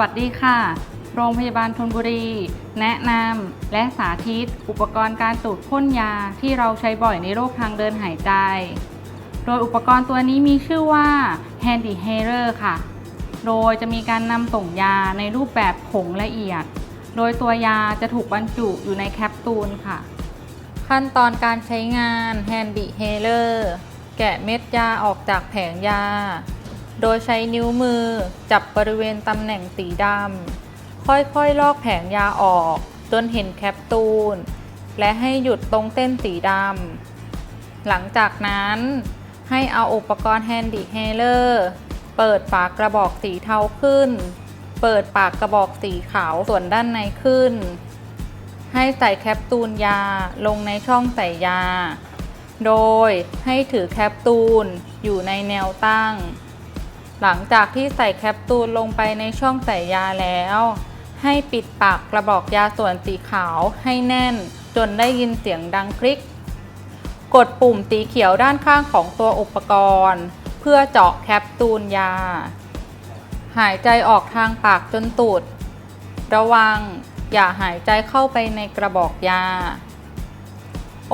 วัสดีค่ะ โรงพยาบาลธนบุรี แนะนำและสาธิต อุปกรณ์การสูดพ่นยาที่เราใช้บ่อยในโรคทางเดินหายใจ โดยอุปกรณ์ตัวนี้มีชื่อว่า Handy h a i r e r ค่ะ โดยจะมีการนำส่งยาในรูปแบบผงละเอียด โดยตัวยาจะถูกบรรจุอยู่ในแคปซูลค่ะ ขั้นตอนการใช้งาน Handy h a i l e r แกะเม็ดยาออกจากแผงยา โดยใช้นิ้วมือจับบริเวณตำแหน่งสีดำ ค่อยๆ ลอกแผงยาออก จนเห็นแคปซูล และให้หยุดตรงเส้นสีดำ หลังจากนั้นให้เอาอุปกรณ์ Handy h a i l e r เปิดฝากระบอกสีเทาขึ้น เปิดปากกระบอกสีขาวส่วนด้านในขึ้น ให้ใส่แคปซูลยาลงในช่องใส่ยา โดยให้ถือแคปซูลอยู่ในแนวตั้ง หลังจากที่ใส่แคปซูลลงไปในช่องใส่ยาแล้ว ให้ปิดปากกระบอกยาส่วนสีขาวให้แน่น จนได้ยินเสียงดังคลิก กดปุ่มสีเขียวด้านข้างของตัวอุปกรณ์ เพื่อเจาะแคปซูลยา หายใจออกทางปากจนตูด ระวังอย่าหายใจเข้าไปในกระบอกยา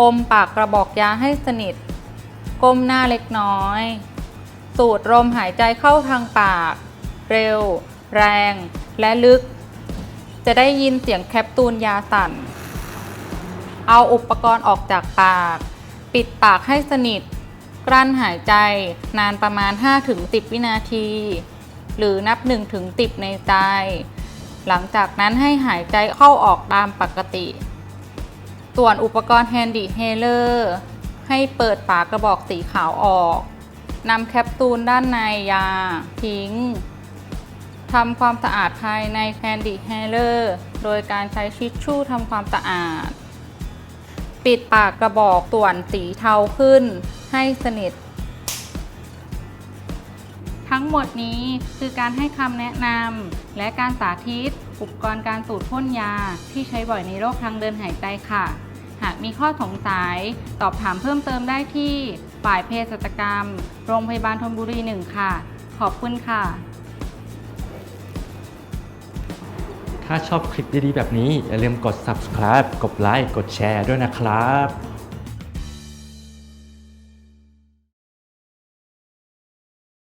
อมปากกระบอกยาให้สนิท ก้มหน้าเล็กน้อย สูดลมหายใจเข้าทางปาก เร็ว แรง และลึก จะได้ยินเสียงแคปซูลยาสั่น เอาอุปกรณ์ออกจากปาก ปิดปากให้สนิท กลั้นหายใจนานประมาณ 5-10 วินาที หรือนับ 1-10 ในใจ หลังจากนั้นให้หายใจเข้าออกตามปกติ ส่วนอุปกรณ์ Handy h a i l e r ให้เปิดฝากระบอกสีขาวออก นำแคปซูลด้านในยา ทิ้งทำความสะอาดภายใน Handy h a i l e r โดยการใช้ชิชชู่ทำความสะอาด ปิดปากกระบอกส่วนสีเทาขึ้นให้สนิท ทั้งหมดนี้คือการให้คำแนะนำและการสาธิต อุปกรณ์การสูดพ่นยาที่ใช้บ่อยในโรคทางเดินหายใจค่ะ หากมีข้อสงสัยตอบถามเพิ่มเติมได้ที่ฝ่ายเภสัชกรรม โรงพยาบาลธนบุรีหนึ่งค่ะ ขอบคุณค่ะ ถ้าชอบคลิปดีๆแบบนี้ อย่าลืมกด subscribe กดไลค์กดแชร์ด้วยนะครับ